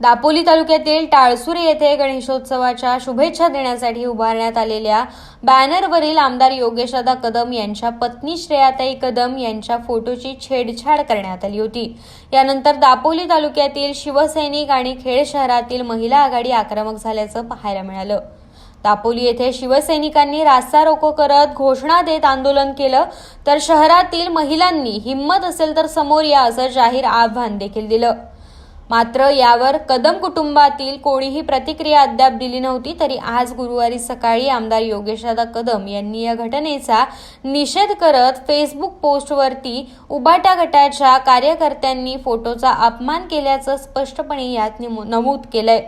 दापोली तालुक्यातील टाळसुरे येथे गणेशोत्सवाच्या शुभेच्छा देण्यासाठी उभारण्यात आलेल्या बॅनरवरील आमदार योगेशदा कदम यांच्या पत्नी श्रेयाताई कदम यांच्या फोटोची छेडछाड करण्यात आली होती. यानंतर दापोली तालुक्यातील शिवसैनिक आणि खेड शहरातील महिला आघाडी आक्रमक झाल्याचं पाहायला मिळालं. दापोली येथे शिवसैनिकांनी रास्ता रोको करत घोषणा देत आंदोलन केलं. तर शहरातील महिलांनी हिंमत असेल तर समोर या असं जाहीर आव्हान देखील दिलं. मात्र यावर कदम कुटुंबातील कोणीही प्रतिक्रिया अद्याप दिली नव्हती तरी आज गुरुवारी सकाळी आमदार योगेशदादा कदम यांनी या घटनेचा निषेध करत फेसबुक पोस्टवरती उबाटा गटाच्या कार्यकर्त्यांनी फोटोचा अपमान केल्याचं स्पष्टपणे यात नमूद केलंय.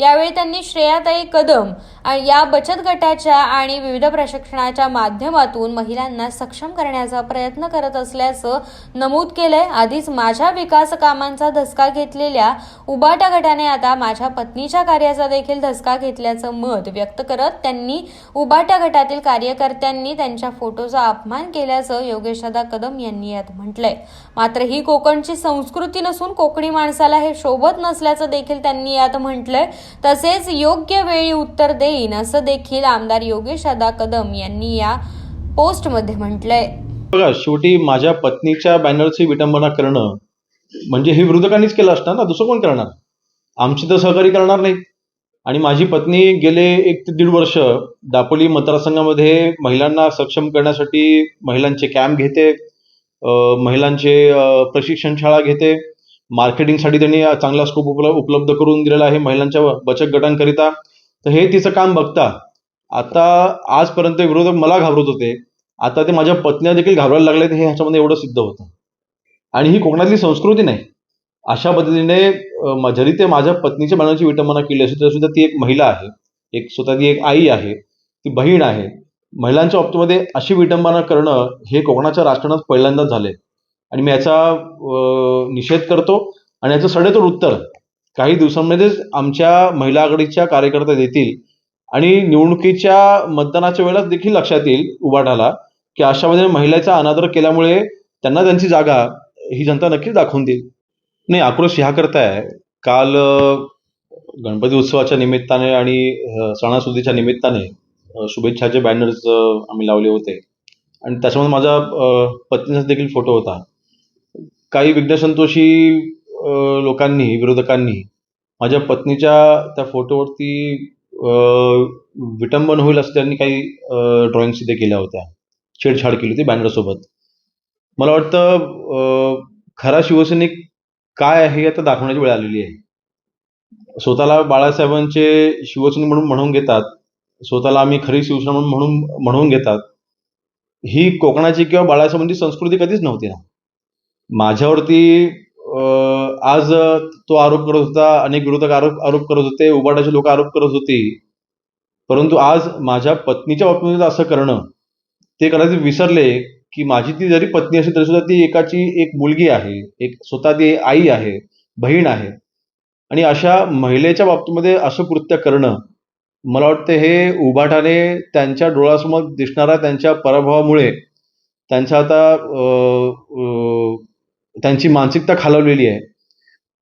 यावेळी त्यांनी श्रेयाताई कदम आणि या बचत गटाच्या आणि विविध प्रशिक्षणाच्या माध्यमातून महिलांना सक्षम करण्याचा प्रयत्न करत असल्याचं नमूद केलंय. आधीच माझ्या विकास कामांचा धसका घेतलेल्या उबाटा गटाने आता माझ्या पत्नीच्या कार्याचा देखील धसका घेतल्याचं मत व्यक्त करत त्यांनी उबाटा गटातील कार्यकर्त्यांनी त्यांच्या फोटोचा अपमान केल्याचं योगेशदा कदम यांनी यात म्हटलंय. मात्र ही कोकणची संस्कृती नसून कोकणी माणसाला हे शोभत नसल्याचं देखील त्यांनी यात म्हटलंय. तसेच योग्य वेळी उत्तर देईन असं देखील आमदार योगेश अदा कदम यांनी या पोस्टमध्ये म्हटलंय. बघा शेवटी माझ्या पत्नीच्या बॅनरची विटंबना करणं म्हणजे हे विरोधकांनीच केलं असणार ना? दुसरं कोण करणार? आमची तर सहकारी करणार नाही आणि माझी पत्नी गेले एक ते दीड वर्ष दापोली मतदारसंघामध्ये महिलांना सक्षम करण्यासाठी महिलांचे कॅम्प घेते महिलांचे प्रशिक्षण शाळा घेते. मार्केटिंगसाठी त्यांनी चांगला स्कोप उपलब्ध उपलब्ध करून दिलेला आहे महिलांच्या बचत गटांकरिता. तर हे तिचं काम बघता आता आजपर्यंत विरोधक मला घाबरत होते. आता ते माझ्या पत्नीला देखील घाबरायला लागले हे ह्याच्यामध्ये एवढं सिद्ध होतं. आणि ही कोकणातली संस्कृती नाही. अशा पद्धतीने जरी ते माझ्या पत्नीच्या मनाची विटंबना केली असेल तरी सुद्धा ती एक महिला आहे. एक स्वतः ती एक आई आहे. ती बहीण आहे. महिलांच्या बाबतीमध्ये अशी विटंबना करणं हे कोकणाच्या राजकारणात पहिल्यांदाच झाले आणि मी याचा निषेध करतो आणि याचं सडेतोड उत्तर काही दिवसांमध्येच आमच्या महिला आघाडीच्या कार्यकर्त्या देतील आणि निवडणुकीच्या मतदानाच्या वेळेस देखील लक्षात येईल उभाटाला की अशा पद्धतीने महिलेचा अनादर केल्यामुळे त्यांना त्यांची जागा ही जनता नक्कीच दाखवून देईल. नाही आक्रोश ह्या करताय. आहे काल गणपती उत्सवाच्या निमित्ताने आणि सणासुदीच्या निमित्ताने शुभेच्छाचे बॅनर्स आम्ही लावले होते. आणि त्याच्यामध्ये माझा पत्नीचा देखील फोटो होता. काही विघ्नसंतोषी लोकांनी विरोधकांनी माझ्या पत्नीच्या त्या फोटोवरती विटंबन होईल असं त्यांनी काही ड्रॉइंग्स तिथे केल्या होत्या. छेडछाड केली होती बॅनरसोबत मला वाटतं खरा शिवसैनिक काय आहे आता दाखवण्याची वेळ आलेली आहे. स्वतःला बाळासाहेबांचे शिवसैनिक म्हणून म्हणून घेतात. स्वतःला आम्ही खरी शिवसेना म्हणून म्हणून म्हणून घेतात. ही कोकणाची किंवा बाळासाहेबांची संस्कृती कधीच नव्हती ना. माझ्यावरती आज तो आरोप करत होता अनेक विरोधक आरोप आरोप करत होते उबाटाचे लोक आरोप करत होते. परंतु आज माझ्या पत्नीच्या बाबतीमध्ये असं करणं ते कदाचित विसरले की माझी ती जरी पत्नी असेल तरी सुद्धा ती एकाची एक मुलगी आहे एक स्वतः ती आई आहे बहीण आहे. आणि अशा महिलेच्या बाबतीमध्ये असं कृत्य करणं मला वाटतं हे उभाटाने त्यांच्या डोळ्यासमोर दिसणाऱ्या त्यांच्या पराभवामुळे त्यांचा आता त्यांची मानसिकता खालवलेली आहे.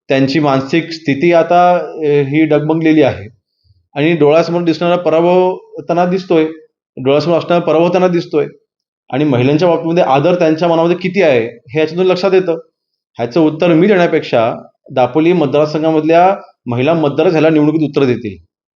त्यांची मानसिक स्थिती आता ही डगमगलेली आहे. आणि डोळ्यासमोर दिसणारा पराभव त्यांना दिसतोय. डोळ्यासमोर असणारा पराभव त्यांना दिसतोय. आणि महिलांच्या बाबतीमध्ये आदर त्यांच्या मनामध्ये किती आहे हे याच्यातून लक्षात येतं. ह्याचं उत्तर मी देण्यापेक्षा दापोली मतदारसंघामधल्या महिला मतदारच ह्याला निवडणुकीत उत्तर देतील.